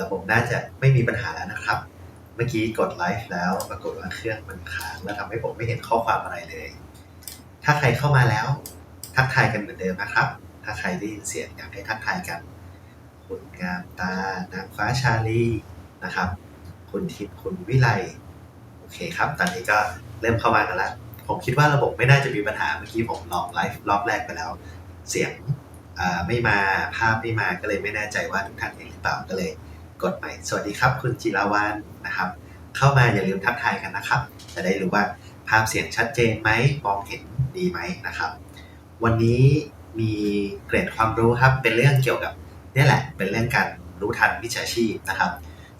ระบบน่าจะไม่มีปัญหาแล้วนะครับ เมื่อกี้กดไลฟ์แล้วปรากฏว่าเครื่องมันค้างแล้วทำให้ผมไม่เห็นข้อความอะไรเลย ถ้าใครเข้ามาแล้ว ทักทายกันเหมือนเดิมนะครับ ถ้าใครได้ยินเสียงอยากให้ทักทายกัน คุณงามตานางฟ้าชาลีนะครับ คุณทิพย์คุณวิไลโอเคครับ ตอนนี้ก็เริ่มเข้ามากันแล้วผมคิดว่าระบบไม่น่าจะมีปัญหาเมื่อกี้ผมลองไลฟ์รอบแรกไปแล้ว เสียงไม่มาภาพไม่มาก็เลยไม่แน่ใจว่าทุกท่านเห็นหรือเปล่าก็เลย กดใหม่สวัสดีครับ คุณจิราวันนะครับ เข้ามาอย่าลืมทักทายกันนะครับ จะได้รู้ว่าภาพเสียงชัดเจนไหมมองเห็นดีไหมนะครับ วันนี้มีเกร็ดความรู้ครับเป็นเรื่องเกี่ยวกับนี่แหละเป็นเรื่องการรู้ทันมิจฉาชีพนะครับ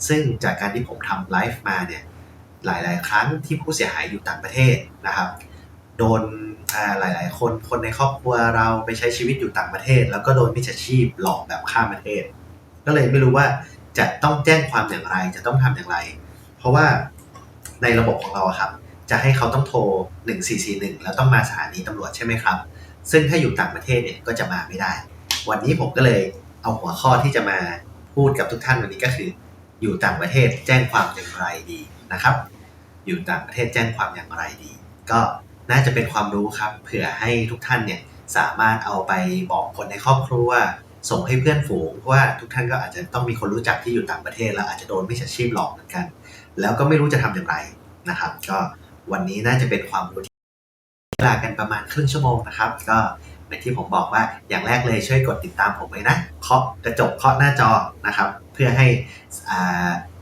ซึ่งจากการที่ผมทำไลฟ์มาเนี่ยหลาย ๆ ครั้งที่ผู้เสียหายอยู่ต่างประเทศนะครับ โดนหลาย ๆ คนคนในครอบครัวเราไปใช้ชีวิตอยู่ต่างประเทศ แล้วก็โดนมิจฉาชีพหลอกแบบข้ามประเทศ ก็เลยไม่รู้ว่า จะต้องแจ้งความอย่างไร จะต้องทำอย่างไร เพราะว่าในระบบของเราครับ จะให้เขาต้องโทร 1441 แล้วต้องมาสถานีตำรวจใช่ไหมครับ ซึ่งถ้าอยู่ต่างประเทศเนี่ยก็จะมาไม่ได้ วันนี้ผมก็เลยเอาหัวข้อที่จะมาพูดกับทุกท่านวันนี้ก็คือ อยู่ต่างประเทศแจ้งความอย่างไรดีนะครับ อยู่ต่างประเทศแจ้งความอย่างไรดี ก็น่าจะเป็นความรู้ครับ เผื่อให้ทุกท่านเนี่ยสามารถเอาไปบอกคนในครอบครัว ส่งให้เพื่อนฝูงเพราะว่าทุกท่านก็อาจจะต้องมีคนรู้จักที่อยู่ต่างประเทศแล้วอาจจะโดนมิจฉาชีพหลอกเหมือนกัน แล้วก็ไม่รู้จะทำอย่างไรนะครับ ก็วันนี้น่าจะเป็นความรู้ที่เวลากันประมาณครึ่งชั่วโมงนะครับ ก็เหมือนที่ผมบอกว่าอย่างแรกเลยช่วยกดติดตามผมไว้นะเคาะกระจกเคาะหน้าจอนะครับ เพื่อให้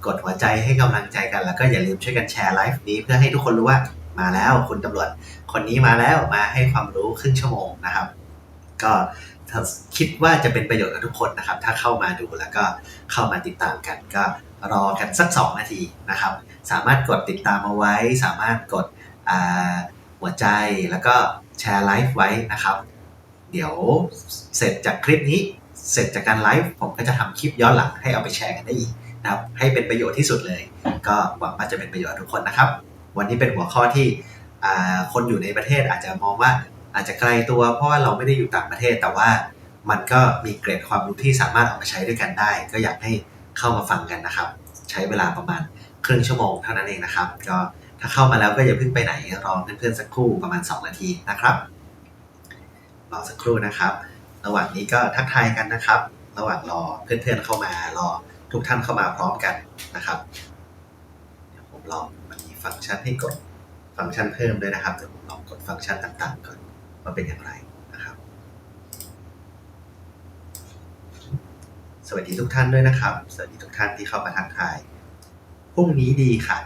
กดหัวใจให้กำลังใจกัน แล้วก็อย่าลืมช่วยกันแชร์ไลฟ์นี้เพื่อให้ทุกคนรู้ว่ามาแล้วคุณตำรวจคนนี้มาแล้วมาให้ความรู้ครึ่งชั่วโมงนะครับ ก็ คิดว่าจะเป็นประโยชน์กับทุกคนนะครับ ถ้าเข้ามาดูแล้วก็เข้ามาติดตามกันก็รอกันสัก 2 นาทีนะครับ สามารถกดติดตามเอาไว้ สามารถกดหัวใจแล้วก็แชร์ไลฟ์ไว้นะครับ เดี๋ยวเสร็จจากคลิปนี้ เสร็จจากการไลฟ์ผมก็จะทำคลิปย้อนหลังให้เอาไปแชร์กันได้อีกนะครับให้เป็นประโยชน์ที่สุดเลย ก็หวังว่าจะเป็นประโยชน์กับทุกคนนะครับ วันนี้เป็นหัวข้อที่คนอยู่ในประเทศอาจจะมองว่า อาจจะไกลตัวเพราะว่าเราไม่ได้อยู่ต่างประเทศ แต่ว่ามันก็มีเกร็ดความรู้ที่สามารถเอามาใช้ด้วยกันได้ ก็อยากให้เข้ามาฟังกันนะครับ ใช้เวลาประมาณครึ่งชั่วโมงเท่านั้นเองนะครับ ก็ถ้าเข้ามาแล้วก็อย่าเพิ่งไปไหนรอเพื่อนๆสักครู่ประมาณ 2 นาทีนะครับรอสักครู่นะครับ ระหว่างนี้ก็ทักทายกันนะครับ ระหว่างรอเพื่อนๆเข้ามารอทุกท่านเข้ามาพร้อมกันนะครับเดี๋ยวผมลองมันมีฟังก์ชันให้กดฟังก์ชันเพิ่มด้วยนะครับเดี๋ยวผมลองกดฟังก์ชันต่างๆก่อน ว่าเป็นอย่างไรนะครับ สวัสดีทุกท่านด้วยนะครับ สวัสดีทุกท่านที่เข้ามาทักทาย พรุ่งนี้ดีค่ะ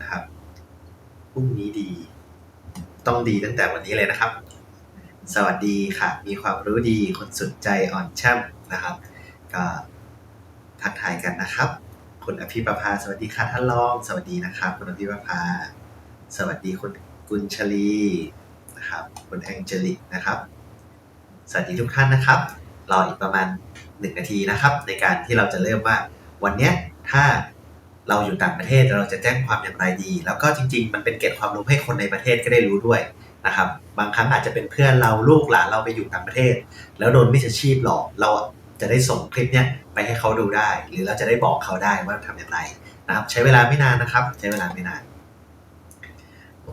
นะครับ พรุ่งนี้ดี ต้องดีตั้งแต่วันนี้เลยนะครับ สวัสดีค่ะ มีความรู้ดี คนสนใจอ่อนแช่มนะครับ ก็ทักทายกันนะครับ คุณอภิประภา สวัสดีค่ะท่านรอง สวัสดีนะครับ คุณอภิประภา สวัสดีคุณกุญชลี นะครับคุณแองเจลิกนะครับ สวัสดีทุกท่านนะครับ รออีกประมาณหนึ่งนาทีนะครับ ในการที่เราจะเริ่มว่าวันนี้ถ้าเราอยู่ต่างประเทศเราจะแจ้งความอย่างไรดี แล้วก็จริง ๆ มันเป็นเกร็ดความรู้ให้คนในประเทศก็ได้รู้ด้วยนะครับ บางครั้งอาจจะเป็นเพื่อนเราลูกหลานเราไปอยู่ต่างประเทศ แล้วโดนมิจฉาชีพหลอกเราจะได้ส่งคลิปเนี้ยไปให้เขาดูได้ หรือเราจะได้บอกเขาได้ว่าทำอย่างไรนะครับ ใช้เวลาไม่นานนะครับ ใช้เวลาไม่นาน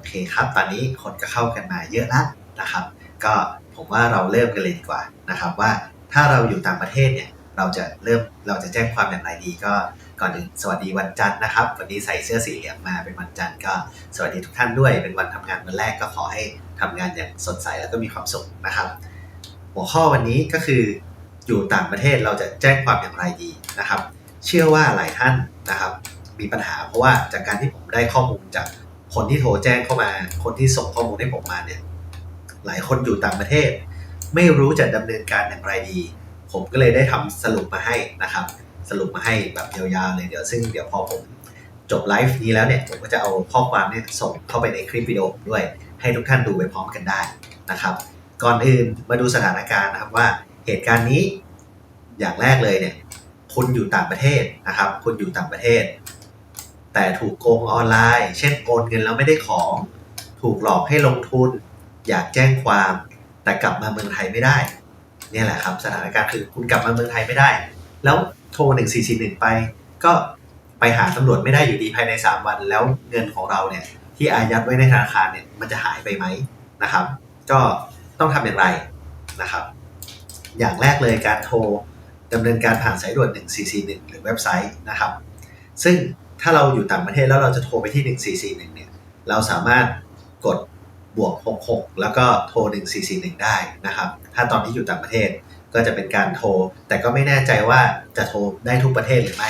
เคครับ ตอนนี้คนก็เข้ากันมาเยอะแล้วนะครับ ก็ผมว่าเราเริ่มกันเลยดีกว่านะครับว่าถ้าเราอยู่ต่างประเทศเนี่ยเราจะเริ่มเราจะแจ้งความอย่างไรดีก็ก่อนอื่นสวัสดีวันจันทร์นะครับ วันนี้ใส่เสื้อสีเหลืองมาเป็นวันจันทร์ก็สวัสดีทุกท่านด้วย เป็นวันทำงานวันแรกก็ขอให้ทำงานอย่างสดใสแล้วก็มีความสุขนะครับ หัวข้อวันนี้ก็คืออยู่ต่างประเทศเราจะแจ้งความอย่างไรดีนะครับ เชื่อว่าหลายท่านนะครับ มีปัญหาเพราะว่าจากการที่ผมได้ข้อมูลจาก คนที่โทรแจ้งเข้ามา คนที่ส่งข้อมูลให้ผมมาเนี่ย หลายคนอยู่ต่างประเทศ ไม่รู้จะดำเนินการอย่างไรดี ผมก็เลยได้ทำสรุปมาให้นะครับ สรุปมาให้แบบยาวๆเลยเดี๋ยวซึ่งเดี๋ยวพอผมจบไลฟ์นี้แล้วเนี่ยผมก็จะเอาข้อความเนี่ยส่งเข้าไปในคลิปวิดีโอด้วย ให้ทุกท่านดูไปพร้อมกันได้นะครับ ก่อนอื่นมาดูสถานการณ์นะครับว่าเหตุการณ์นี้อย่างแรกเลยเนี่ยคุณอยู่ต่างประเทศนะครับ คุณอยู่ต่างประเทศ แต่ถูกโกงออนไลน์ เช่นโอนเงินแล้วไม่ได้ของ ถูกหลอกให้ลงทุน อยากแจ้งความ แต่กลับมาเมืองไทยไม่ได้ เนี่ยแหละครับ สถานการณ์คือคุณกลับมาเมืองไทยไม่ได้ แล้วโทร 1441 ไป ก็ไปหาตำรวจไม่ได้อยู่ดีภายใน 3 วัน แล้วเงินของเราเนี่ยที่อายัดไว้ในธนาคารเนี่ยมันจะหายไปไหมนะครับ ก็ต้องทำอย่างไรนะครับ อย่างแรกเลยการโทรดำเนินการผ่านสายด่วน 1441 หรือเว็บไซต์นะครับ ซึ่ง ถ้าเราอยู่ต่างประเทศแล้วเราจะโทรไปที่ 1441 เนี่ย เราสามารถกดบวก 66 แล้วก็โทร 1441 ได้นะครับ ถ้าตอนที่อยู่ต่างประเทศก็จะเป็นการโทร แต่ก็ไม่แน่ใจว่าจะโทรได้ทุกประเทศหรือไม่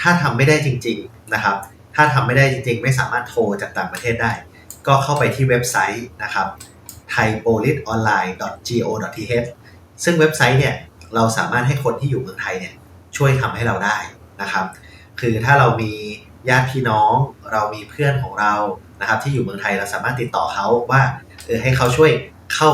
ถ้าทำไม่ได้จริง ๆนะครับ ถ้าทำไม่ได้จริง ๆ ไม่สามารถโทรจากต่างประเทศได้ ก็เข้าไปที่เว็บไซต์นะครับ thaipoliceonline.go.th ซึ่งเว็บไซต์เนี่ยเราสามารถให้คนที่อยู่เมืองไทยเนี่ยช่วยทำให้เราได้นะครับ คือถ้าเรามีญาติพี่น้อง เรามีเพื่อนของเรานะครับที่อยู่เมืองไทยเราสามารถติดต่อเขาว่าเออให้เขาช่วยเข้า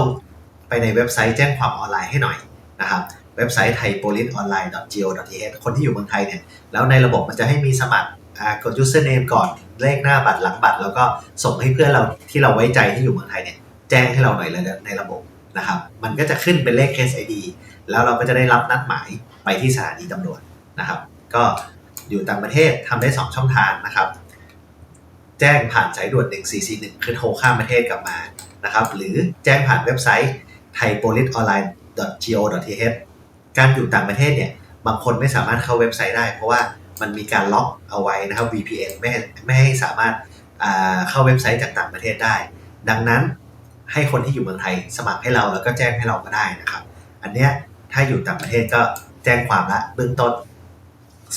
ไปในเว็บไซต์แจ้งความออนไลน์ให้หน่อยนะครับเว็บไซต์ thaipoliceonline.go.th คนที่อยู่เมืองไทยเนี่ยแล้วในระบบมันจะให้มีสมัครอ่ากด username ก่อนเลขหน้าบัตรหลังบัตร แล้วก็ส่งให้เพื่อนเราที่เราไว้ใจที่อยู่เมืองไทยเนี่ยแจ้งให้เราหน่อยเลยในระบบนะครับมันก็จะขึ้นเป็นเลข case ID แล้วเราก็จะได้รับนัดหมายไปที่สถานีตำรวจนะครับ ก็ อยู่ต่างประเทศทำได้ 2 ช่องทางนะครับ แจ้งผ่านสายด่วน1441 คือโทรข้ามประเทศกลับมานะครับ หรือแจ้งผ่านเว็บไซต์ thaipoliceonline.go.th การอยู่ต่างประเทศเนี่ย บางคนไม่สามารถเข้าเว็บไซต์ได้ เพราะว่ามันมีการล็อกเอาไว้นะครับ VPN ไม่ไม่ให้สามารถเข้าเว็บไซต์จากต่างประเทศได้ ดังนั้นให้คนที่อยู่เมืองไทยสมัครให้เราแล้วก็แจ้งให้เราก็ได้นะครับ อันเนี้ยถ้าอยู่ต่างประเทศก็แจ้งความละเบื้องต้น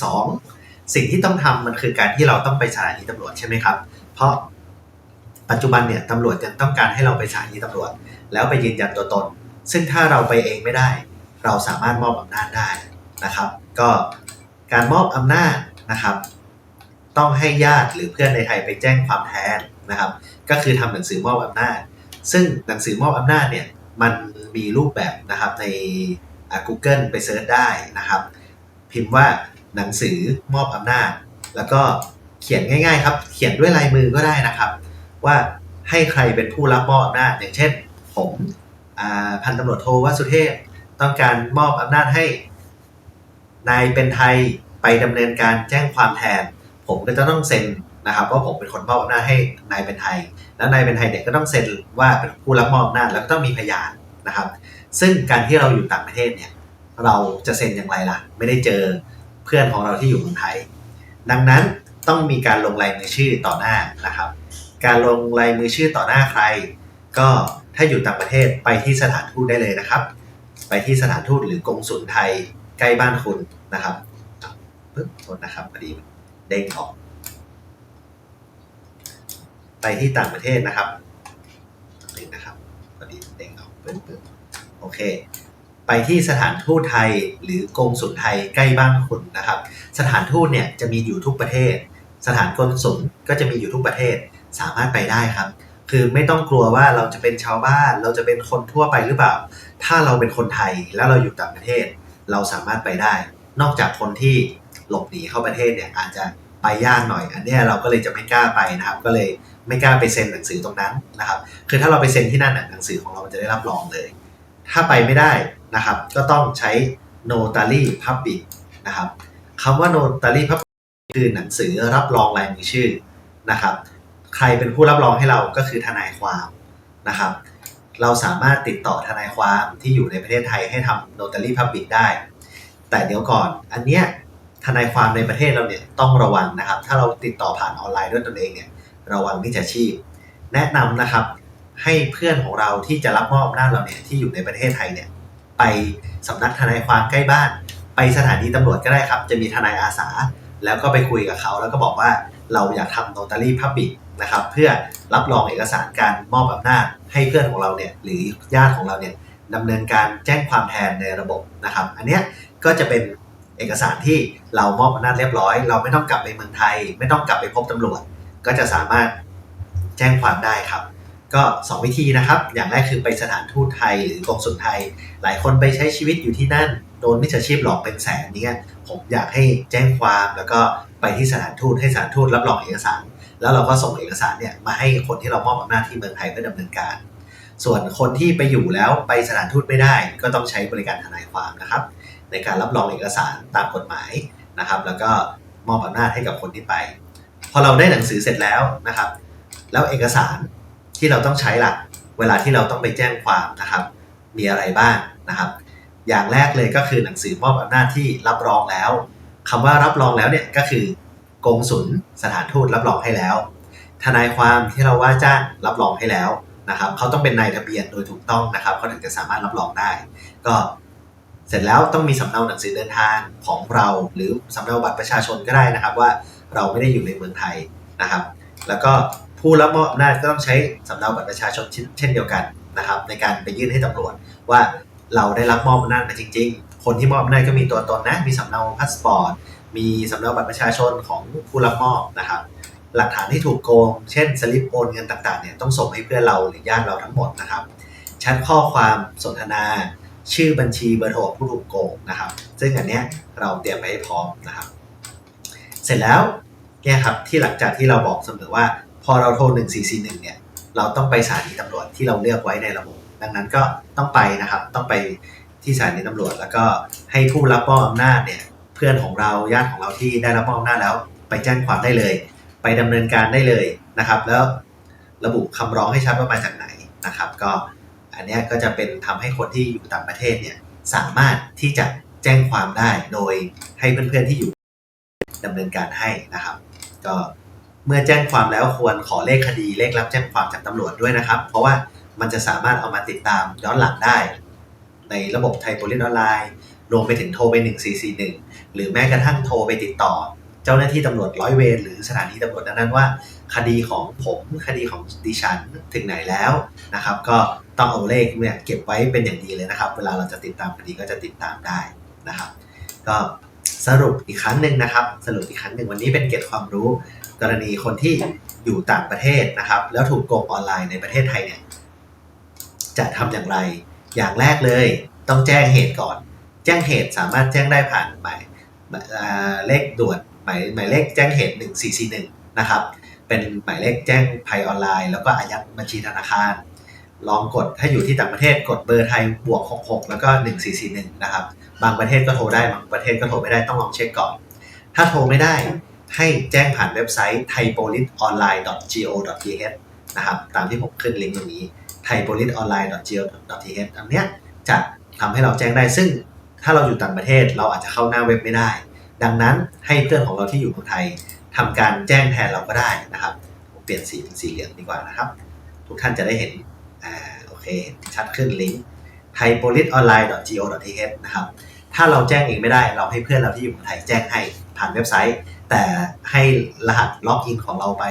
2. สิ่งที่ต้องทำมันคือการที่เราต้องไปสถานีตำรวจใช่ไหมครับ เพราะปัจจุบันเนี่ยตำรวจยังต้องการให้เราไปสถานีตำรวจ แล้วไปยืนยันตัวตน ซึ่งถ้าเราไปเองไม่ได้ เราสามารถมอบอำนาจได้นะครับ ก็การมอบอำนาจนะครับ ต้องให้ญาติหรือเพื่อนในไทยไปแจ้งความแทนนะครับ ก็คือทำหนังสือมอบอำนาจ ซึ่งหนังสือมอบอำนาจเนี่ยมันมีรูปแบบนะครับใน Google ไปเซิร์ชได้นะครับ พิมพ์ว่า หนังสือมอบอำนาจ แล้วก็เขียนง่ายๆครับ เขียนด้วยลายมือก็ได้นะครับ ว่าให้ใครเป็นผู้รับมอบอำนาจ อย่างเช่น ผมพันตำรวจโทวสุเทพ ต้องการมอบอำนาจให้ นายเป็นไทยไปดำเนินการแจ้งความแทน ผมก็จะต้องเซ็นนะครับว่าผมเป็นคนมอบอำนาจให้นายเป็นไทย แล้วนายเป็นไทยเนี่ยก็ต้องเซ็นว่าเป็นผู้รับมอบอำนาจแล้วก็ต้องมีพยานนะครับ ซึ่งการที่เราอยู่ต่างประเทศเนี่ยเราจะเซ็นอย่างไรล่ะ ไม่ได้เจอ เพื่อนของเราที่อยู่เมืองไทย ดังนั้นต้องมีการลงลายมือชื่อต่อหน้านะครับ การลงลายมือชื่อต่อหน้าใคร ก็ถ้าอยู่ต่างประเทศไปที่สถานทูตได้เลยนะครับ ไปที่สถานทูตหรือกงสุลไทยใกล้บ้านคุณนะครับปึ๊บโทษนะครับพอดีเด้งออก ไปที่ต่างประเทศนะครับนี่นะครับพอดีเด้งออกปึ๊บปึ๊บโอเค ไปที่สถานทูตไทย หรือกงสุลไทยใกล้บ้านคุณนะครับ สถานทูตเนี่ยจะมีอยู่ทุกประเทศ สถานกงสุลก็จะมีอยู่ทุกประเทศสามารถไปได้ครับ คือไม่ต้องกลัวว่าเราจะเป็นชาวบ้านเราจะเป็นคนทั่วไปหรือเปล่า ถ้าเราเป็นคนไทยแล้วเราอยู่ต่างประเทศ เราสามารถไปได้ นอกจากคนที่หลบหนีเข้าประเทศเนี่ยอาจจะไปยากหน่อย อันนี้เราก็เลยจะไม่กล้าไปนะครับ ก็เลยไม่กล้าไปเซ็นหนังสือตรงนั้นนะครับ คือถ้าเราไปเซ็นที่นั่นหนังสือของเรามันจะได้รับรองเลย ถ้าไปไม่ได้นะครับ ก็ต้องใช้ notary public นะครับคำว่า notary public คือหนังสือรับรองลายมือชื่อนะครับ ใครเป็นผู้รับรองให้เราก็คือทนายความนะครับ เราสามารถติดต่อทนายความที่อยู่ในประเทศไทยให้ทำ notary public ได้ แต่เดี๋ยวก่อนอันเนี้ยทนายความในประเทศเราเนี่ยต้องระวังนะครับ ถ้าเราติดต่อผ่านออนไลน์ด้วยตนเองเนี่ยระวังมิจฉาชีพ แนะนำนะครับ ให้เพื่อนของเราที่จะรับมอบอำนาจเราเนี่ยที่อยู่ในประเทศไทยเนี่ยไปสำนักทนายความใกล้บ้าน ไปสถานีตำรวจก็ได้ครับ จะมีทนายอาสา แล้วก็ไปคุยกับเขา แล้วก็บอกว่าเราอยากทำ notary public นะครับ เพื่อรับรองเอกสารการมอบอำนาจ ให้เพื่อนของเราเนี่ยหรือญาติของเราเนี่ยดำเนินการแจ้งความแทนในระบบนะครับ อันเนี้ยก็จะเป็นเอกสารที่เรามอบอำนาจเรียบร้อย เราไม่ต้องกลับไปเมืองไทย ไม่ต้องกลับไปพบตำรวจ ก็จะสามารถแจ้งความได้ครับ ก็ 2 วิธีนะครับ อย่างแรกคือไปสถานทูตไทยหรือกองสุลไทย หลายคนไปใช้ชีวิตอยู่ที่นั่น โดนมิจฉาชีพหลอกเป็นแสนเนี้ยผมอยากให้แจ้งความแล้วก็ไปที่สถานทูตให้สถานทูตรับรองเอกสาร แล้วเราก็ส่งเอกสารเนี่ยมาให้คนที่เรามอบอำนาจที่เมืองไทยเพื่อดำเนินการ ส่วนคนที่ไปอยู่แล้วไปสถานทูตไม่ได้ ก็ต้องใช้บริการทนายความนะครับ ในการรับรองเอกสารตามกฎหมายนะครับ แล้วก็มอบอำนาจให้กับคนที่ไป พอเราได้หนังสือเสร็จแล้วนะครับ แล้วเอกสาร ที่เราต้องใช้หลักเวลาที่เราต้องไปแจ้งความนะครับ มีอะไรบ้างนะครับ อย่างแรกเลยก็คือหนังสือมอบอำนาจที่รับรองแล้วคำว่ารับรองแล้วเนี่ยก็คือกงสุลสถานทูตรับรองให้แล้ว ทนายความที่เราว่าจ้างรับรองให้แล้วนะครับเขาต้องเป็นนายทะเบียนโดยถูกต้องนะครับเขาถึงจะสามารถรับรองได้ ก็เสร็จแล้วต้องมีสำเนาหนังสือเดินทางของเรา หรือสำเนาบัตรประชาชนก็ได้นะครับว่าเราไม่ได้อยู่ในเมืองไทยนะครับ แล้วก็ ผู้รับมอบอำนาจก็ต้องใช้สำเนาบัตรประชาชนเช่นเดียวกันนะครับในการไปยื่นให้ตำรวจว่าเราได้รับมอบอำนาจมาจริง ๆ คนที่มอบอำนาจก็มีตัวตนนะ มีสำเนาพาสปอร์ต มีสำเนาบัตรประชาชนของผู้รับมอบนะครับ หลักฐานที่ถูกโกง เช่นสลิปโอนเงินต่างๆเนี่ยต้องส่งให้เพื่อนเราหรือญาติเราทั้งหมดนะครับแชทข้อความสนทนา ชื่อบัญชีเบอร์โทรผู้ถูกโกงนะครับ ซึ่งอันเนี้ยเราเตรียมไว้ให้พร้อมนะครับ เสร็จแล้วเนี่ยครับที่หลังจากที่เราบอกเสมอว่า พอเราโทร 1441 เนี่ย เราต้องไปสถานีตำรวจที่เราเลือกไว้ในระบบ ดังนั้นก็ต้องไปนะครับ ต้องไปที่สถานีตำรวจ แล้วก็ให้ผู้รับมอบอำนาจเนี่ย เพื่อนของเราญาติของเราที่ได้รับมอบอำนาจแล้ว ไปแจ้งความได้เลย ไปดำเนินการได้เลยนะครับ แล้วระบุคำร้องให้ชัดว่ามาจากไหนนะครับ ก็อันนี้ก็จะเป็นทำให้คนที่อยู่ต่างประเทศเนี่ยสามารถที่จะแจ้งความได้โดยให้เพื่อนๆที่อยู่ดำเนินการให้นะครับ ก็ เมื่อแจ้งความแล้วควรขอเลขคดีเลขรับแจ้งความจากตำรวจด้วยนะครับ เพราะว่ามันจะสามารถเอามาติดตามย้อนหลังได้ ในระบบไทยโพลิสออนไลน์รวมไปถึงโทรไป 1441 หรือแม้กระทั่งโทรไปติดต่อ เจ้าหน้าที่ตำรวจร้อยเวรหรือสถานีตำรวจนั้นๆว่า คดีของผมคดีของดิฉันถึงไหนแล้วนะครับ ก็ต้องเอาเลขเนี่ยเก็บไว้เป็นอย่างดีเลยนะครับ เวลาเราจะติดตามคดีก็จะติดตามได้นะครับ ก็ สรุปอีกครั้งหนึ่งนะครับ สรุปอีกครั้งหนึ่งวันนี้เป็นเกร็ดความรู้ กรณีคนที่อยู่ต่างประเทศนะครับ แล้วถูกโกงออนไลน์ในประเทศไทยเนี่ยจะทำอย่างไร อย่างแรกเลย ต้องแจ้งเหตุก่อน แจ้งเหตุสามารถแจ้งได้ผ่านหมายเลขด่วนหมายหมายเลขแจ้งเหตุ 1441 นะครับ เป็นหมายเลขแจ้งภัยออนไลน์ แล้วก็อายัดบัญชีธนาคาร ลองกดถ้าอยู่ที่ต่างประเทศกดเบอร์ไทยบวก 66 แล้วก็ 1441 นะครับ บางประเทศก็โทรได้บางประเทศก็โทรไม่ได้ต้องลองเช็คก่อน ถ้าโทรไม่ได้ให้แจ้งผ่านเว็บไซต์ thaipoliceonline.go.th นะครับตามที่ผมขึ้นลิงก์ตรงนี้ thaipoliceonline.go.th อันเนี้ยจะทำให้เราแจ้งได้ซึ่งถ้าเราอยู่ต่างประเทศเราอาจจะเข้าหน้าเว็บไม่ได้ ดังนั้นให้เพื่อนของเราที่อยู่เมืองไทยทำการแจ้งแทนเราก็ได้นะครับผมเปลี่ยนสีเป็นสีเหลืองดีกว่านะครับ ทุกท่านจะได้เห็นอ่าโอเคชัดขึ้นลิงก์ thaipoliceonline.go.th นะครับ ถ้าเราแจ้งเองไม่ได้เราให้เพื่อนเราที่อยู่เมืองไทยแจ้งให้ผ่านเว็บไซต์ แต่ให้รหัสล็อกอินของเราไป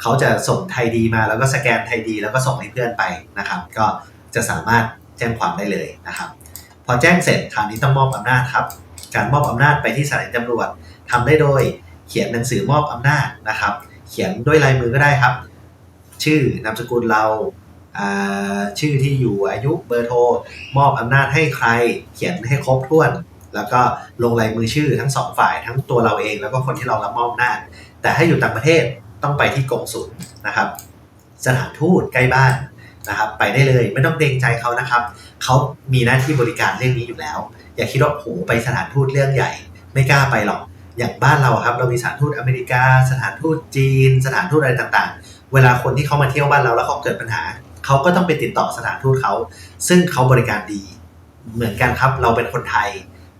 เขาจะส่งไทยดีมาแล้วก็สแกนไทยดี แล้วก็ส่งให้เพื่อนไปนะครับ ก็จะสามารถแจ้งความได้เลยนะครับ พอแจ้งเสร็จคราวนี้ต้องมอบอำนาจครับ การมอบอำนาจไปที่สถานีตำรวจทำได้โดยเขียนหนังสือมอบอำนาจนะครับ เขียนด้วยลายมือก็ได้ครับ ชื่อนามสกุลเรา ชื่อที่อยู่อายุเบอร์โทร มอบอำนาจให้ใครเขียนให้ครบถ้วน แล้วก็ลงลายมือชื่อทั้งสองฝ่ายทั้งตัวเราเองแล้วก็คนที่เรารับมอบอำนาจ แต่ให้อยู่ต่างประเทศต้องไปที่กงสุลนะครับ สถานทูตใกล้บ้านนะครับ ไปได้เลยไม่ต้องเกรงใจเขานะครับเขามีหน้าที่บริการเรื่องนี้อยู่แล้ว อย่าคิดว่าโหไปสถานทูตเรื่องใหญ่ ไม่กล้าไปหรอกอย่างบ้านเราครับเรามีสถานทูตอเมริกา สถานทูตจีน สถานทูตอะไรต่างๆ เวลาคนที่เขามาเที่ยวบ้านเราแล้วเขาเกิดปัญหา เขาก็ต้องไปติดต่อสถานทูตเขา ซึ่งเขาบริการดี เหมือนกันครับ เราเป็นคนไทย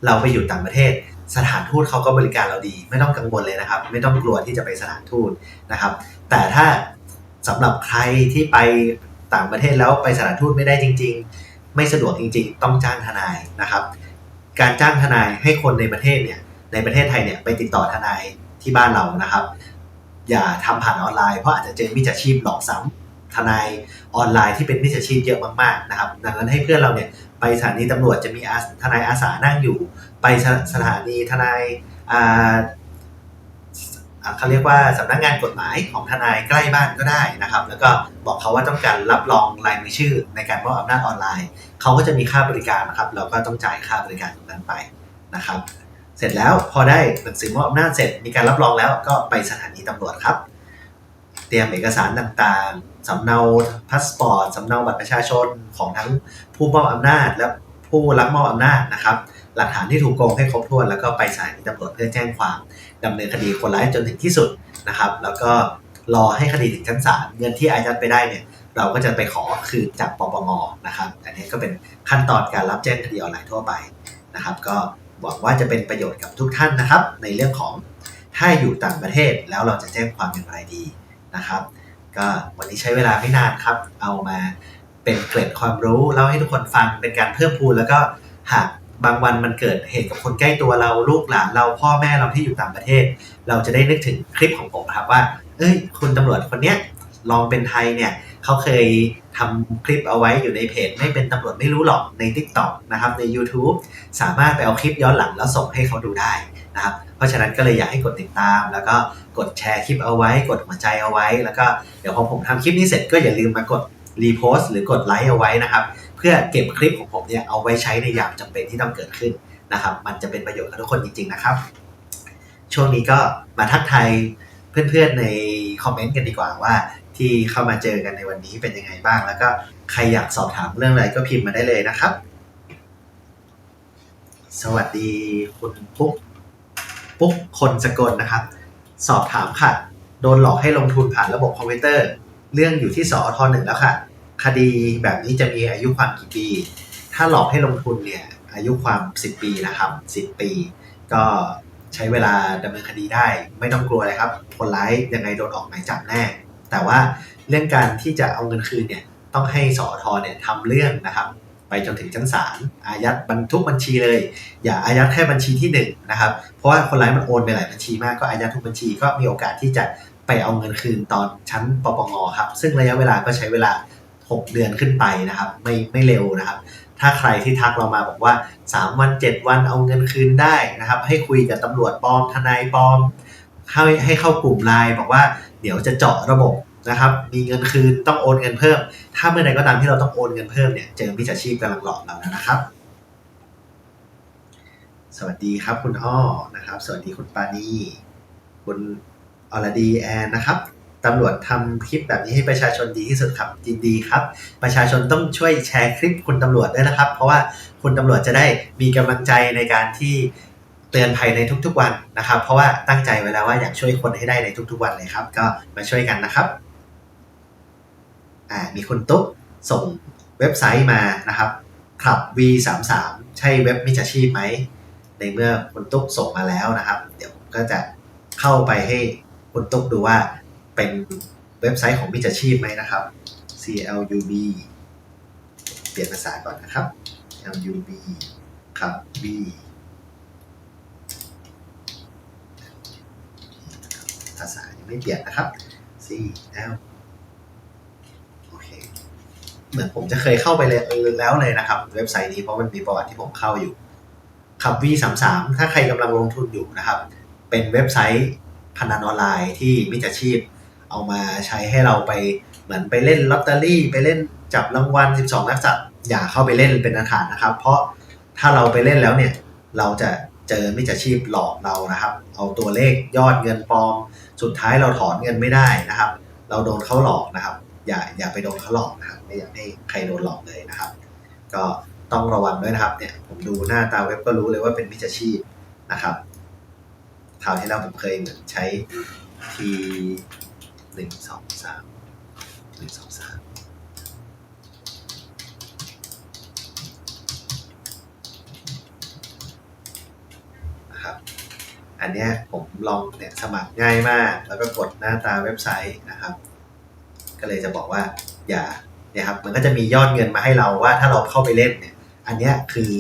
เราไปอยู่ต่างประเทศ สถานทูตเขาก็บริการเราดี ไม่ต้องกังวลเลยนะครับ ไม่ต้องกลัวที่จะไปสถานทูตนะครับ แต่ถ้าสำหรับใครที่ไปต่างประเทศแล้วไปสถานทูตไม่ได้จริง ๆ ไม่สะดวกจริง ๆ ต้องจ้างทนายนะครับ การจ้างทนายให้คนในประเทศเนี่ยในประเทศไทยเนี่ยไปติดต่อทนายที่บ้านเรานะครับ อย่าทำผ่านออนไลน์เพราะอาจจะเจอมิจฉาชีพหลอกซ้ำ ทนายออนไลน์ที่เป็นมิจฉาชีพเยอะมากๆนะครับ ดังนั้นให้เพื่อนเราเนี่ยไปสถานีตำรวจจะมีทนายอาสานั่งอยู่ ไปสถานีทนายเขาเรียกว่าสำนักงานกฎหมายของทนายใกล้บ้านก็ได้นะครับ แล้วก็บอกเขาว่าต้องการรับรองลายมือชื่อในการมอบอำนาจออนไลน์ เขาก็จะมีค่าบริการนะครับ เราก็ต้องจ่ายค่าบริการตรงนั้นไปนะครับ เสร็จแล้วพอได้หนังสือมอบอำนาจเสร็จมีการรับรองแล้วก็ไปสถานีตำรวจครับ รียมเอกสารต่างๆ สำเนาพาสปอร์ต สำเนาบัตรประชาชนของทั้งผู้มอบอำนาจและผู้รับมอบอำนาจนะครับ หลักฐานที่ถูกโกงให้ครบถ้วน แล้วก็ไปสถานีตำรวจเพื่อแจ้งความดำเนินคดีคนร้ายจนถึงที่สุดนะครับ แล้วก็รอให้คดีถึงชั้นศาลเงินที่อายัดไปได้เนี่ยเราก็จะไปขอคืนจากปปงนะครับ อันนี้ก็เป็นขั้นตอนการรับแจ้งคดีออนไลน์ทั่วไปนะครับ ก็หวังว่าจะเป็นประโยชน์กับทุกท่านนะครับ ในเรื่องของถ้าอยู่ต่างประเทศแล้วเราจะแจ้งความอย่างไรดี นะครับ ก็วันนี้ใช้เวลาไม่นานครับ เอามาเป็นเกร็ดความรู้เล่าให้ทุกคนฟังเป็นการเพิ่มพูนแล้วก็หากบางวันมันเกิดเหตุกับคนใกล้ตัวเราลูกหลานเราพ่อแม่เราที่อยู่ต่างประเทศ เราจะได้นึกถึงคลิปของผมครับว่า เอ้ย คุณตำรวจคนเนี้ยลองเป็นไทยเนี่ยเขาเคยทำคลิปเอาไว้อยู่ในเพจ ไม่เป็นตำรวจไม่รู้หรอกใน TikTok นะครับใน YouTube สามารถไปเอาคลิปย้อนหลังแล้วส่งให้เขาดูได้ นะครับเพราะฉะนั้นก็เลยอยากให้กดติดตาม แล้วก็กดแชร์คลิปเอาไว้ กดหัวใจเอาไว้ แล้วก็เดี๋ยวพอผมทำคลิปนี้เสร็จก็อย่าลืมมากดรีโพสต์หรือกดไลค์เอาไว้นะครับ เพื่อเก็บคลิปของผมเนี่ยเอาไว้ใช้ในยามจำเป็นที่ต้องเกิดขึ้นนะครับ มันจะเป็นประโยชน์กับทุกคนจริง ๆนะครับ ช่วงนี้ก็มาทักทายเพื่อนๆในคอมเมนต์กันดีกว่าว่าที่เข้ามาเจอกันในวันนี้เป็นยังไงบ้าง แล้วก็ใครอยากสอบถามเรื่องอะไรก็พิมพ์มาได้เลยนะครับ สวัสดีคุณปุ๊ก ปุ๊กคนสกลนะครับ สอบถามค่ะ โดนหลอกให้ลงทุนผ่านระบบคอมพิวเตอร์ เรื่องอยู่ที่สอทหนึ่งแล้วค่ะ คดีแบบนี้จะมีอายุความกี่ปี ถ้าหลอกให้ลงทุนเนี่ย อายุความ 10 ปีนะครับ 10 ปี ก็ใช้เวลาดำเนินคดีได้ ไม่ต้องกลัวเลยครับ คนร้ายยังไงโดนออกหมายจับแน่ แต่ว่าเรื่องการที่จะเอาเงินคืนเนี่ย ต้องให้สอทเนี่ยทำเรื่องนะครับ จนถึงชั้นศาลอายัดบันทุกบัญชีเลย อย่าอายัดแค่บัญชีที่หนึ่งนะครับเพราะว่าคนร้ายมันโอนไปหลายบัญชีมากก็อายัดทุกบัญชีก็มีโอกาสที่จะไปเอาเงินคืนตอนชั้นปปงครับ ซึ่งระยะเวลาก็ใช้เวลา 6 เดือนขึ้นไปนะครับ ไม่ไม่เร็วนะครับ ถ้าใครที่ทักเรามาบอกว่า 3 วัน 7 วันเอาเงินคืนได้นะครับ ให้คุยกับตำรวจปลอมทนายปลอมให้ให้เข้ากลุ่มไลน์บอกว่าเดี๋ยวจะเจาะระบบ นะครับ มีเงินคืนต้องโอนเงินเพิ่ม ถ้าเมื่อใดก็ตามที่เราต้องโอนเงินเพิ่มเนี่ย เจอมิจฉาชีพกำลังหลอกเราแล้วนะครับ สวัสดีครับคุณอ้อนะครับ สวัสดีคุณปานีคุณอรดีแอนนะครับตำรวจทำคลิปแบบนี้ให้ประชาชนดีที่สุดครับยินดีครับ ประชาชนต้องช่วยแชร์คลิปคุณตำรวจด้วยนะครับ เพราะว่าคุณตำรวจจะได้มีกำลังใจในการที่เตือนภัยในทุกๆวันนะครับ เพราะว่าตั้งใจไว้แล้วว่าอยากช่วยคนให้ได้ในทุกๆวันเลยครับ ก็มาช่วยกันนะครับ อ่ามีคุณตุ๊กส่งเว็บไซต์มานะครับขับ V33 ใช่เว็บมิจฉาชีพไหม ในเมื่อคุณตุ๊กส่งมาแล้วนะครับ เดี๋ยวผมก็จะเข้าไปให้คุณตุ๊กดูว่าเป็นเว็บไซต์ของมิจฉาชีพไหมนะครับ CLUB เปลี่ยนภาษาก่อนนะครับ LUB ครับ B ภาษายังไม่เปลี่ยนนะครับ CL โอเค เหมือนผมจะเคยเข้าไปเลยแล้วเลยนะครับ เว็บไซต์นี้เพราะมันมีประวัติที่ผมเข้าอยู่ขับ V33 ถ้าใครกำลังลงทุนอยู่นะครับ เป็นเว็บไซต์พนันออนไลน์ที่มิจฉาชีพ เอามาใช้ให้เราไปเหมือนไปเล่นลอตเตอรี่ ไปเล่นจับรางวัล 12 นักจับอย่าเข้าไปเล่นเป็นอาถรรพ์นะครับ เพราะถ้าเราไปเล่นแล้วเนี่ย เราจะเจอมิจฉาชีพหลอกเรานะครับ เอาตัวเลขยอดเงินปลอม สุดท้ายเราถอนเงินไม่ได้นะครับ เราโดนเขาหลอกนะครับ อย่าอย่าไปโดนเขาหลอกนะครับ ไม่อยากให้ใครโดนหลอกเลยนะครับ ก็ต้องระวังด้วยนะครับเนี่ยผมดูหน้าตาเว็บก็รู้เลยว่าเป็นมิจฉาชีพนะครับคราวที่แล้วผมเคยเหมือนใช้ทีหนึ่งสองสามหนึ่งสองสามนะครับอันนี้ผมลองเนี่ยสมัครง่ายมาก แล้วก็กดหน้าตาเว็บไซต์นะครับ ก็เลยจะบอกว่าอย่าเนี่ยครับมันก็จะมียอดเงินมาให้เราว่าถ้าเราเข้าไปเล่นเนี่ยอันนี้คือ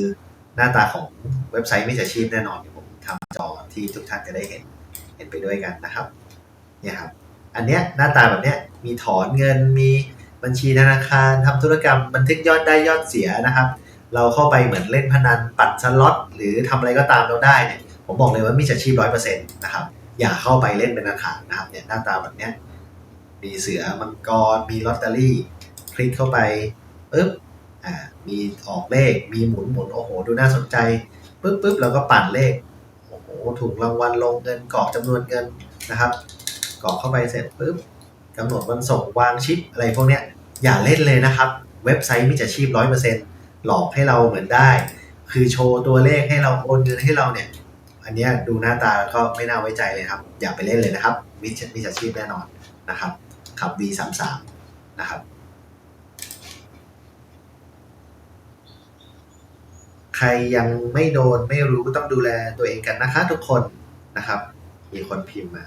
หน้าตาของเว็บไซต์มิจฉาชีพแน่นอนเดี๋ยวผมทำจอที่ทุกท่านจะได้เห็นเห็นไปด้วยกันนะครับเนี่ยครับอันเนี้ยหน้าตาแบบเนี้ยมีถอนเงินมีบัญชีธนาคารทำธุรกรรมบันทึกยอดได้ยอดเสียนะครับ เราเข้าไปเหมือนเล่นพนันปัดสล็อตหรือทำอะไรก็ตามเราได้เนี่ยผมบอกเลยว่ามิจฉาชีพร้อยเปอร์เซ็นต์นะครับอย่าเข้าไปเล่นเป็นอาถรรพ์นะครับเนี่ยหน้าตาแบบเนี้ย มีเสือมังกร มีลอตเตอรี่ คลิกเข้าไปปึ๊บอ่ามีออกเลข มีหมุนหมุนโอ้โห ดูน่าสนใจปึ๊บปึ๊บเราก็ปั่นเลข โอ้โห ถูกรางวัลลงเงินกรอกจำนวนเงินนะครับกรอกเข้าไปเสร็จปุ๊บกำหนดวันส่งวางชิปอะไรพวกเนี้ยอย่าเล่นเลยนะครับ เว็บไซต์มิจฉาชีพร้อยเปอร์เซ็นต์หลอกให้เราเหมือนได้ คือโชว์ตัวเลขให้เราโอนเงินให้เราเนี่ย อันเนี้ยดูหน้าตาก็ไม่น่าไว้ใจเลยครับ อย่าไปเล่นเลยนะครับมิจฉาชีพแน่นอนนะครับับ V33 นะครับ ใครยังไม่โดนไม่รู้ต้องดูแลตัวเองกันนะคะทุกคนนะครับ มีคนพิมพ์มา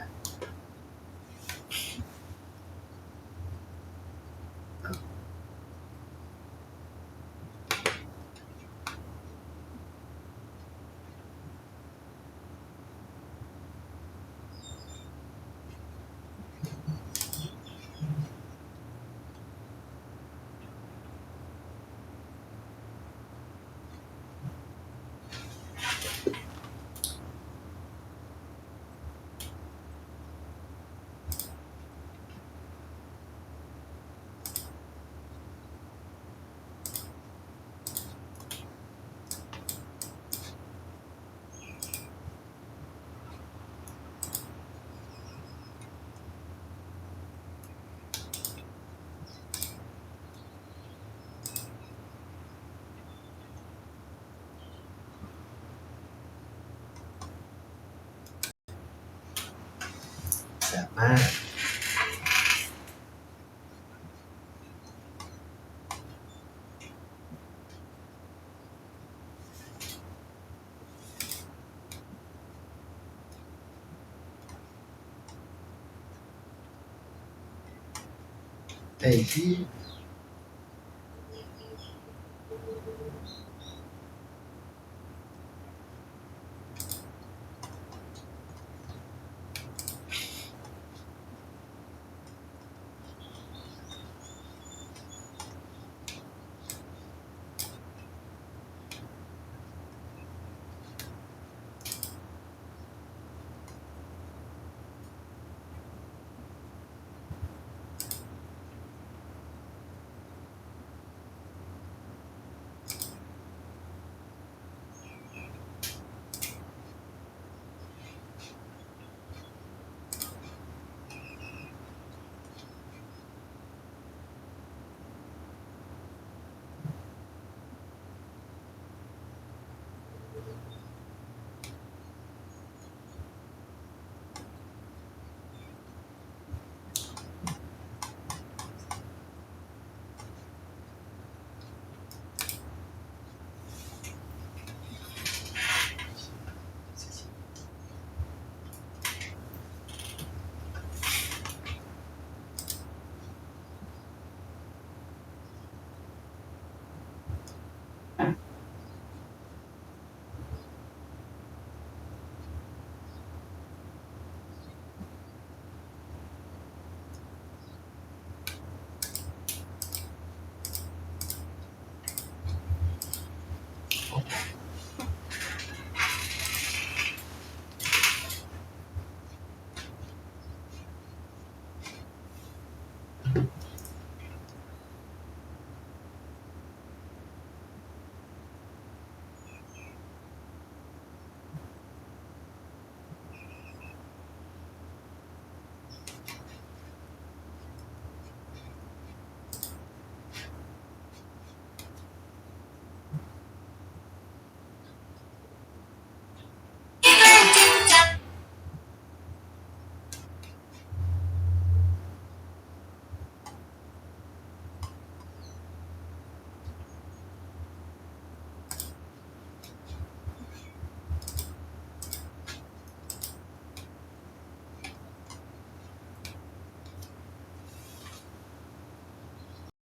แสบมากไอ้ที่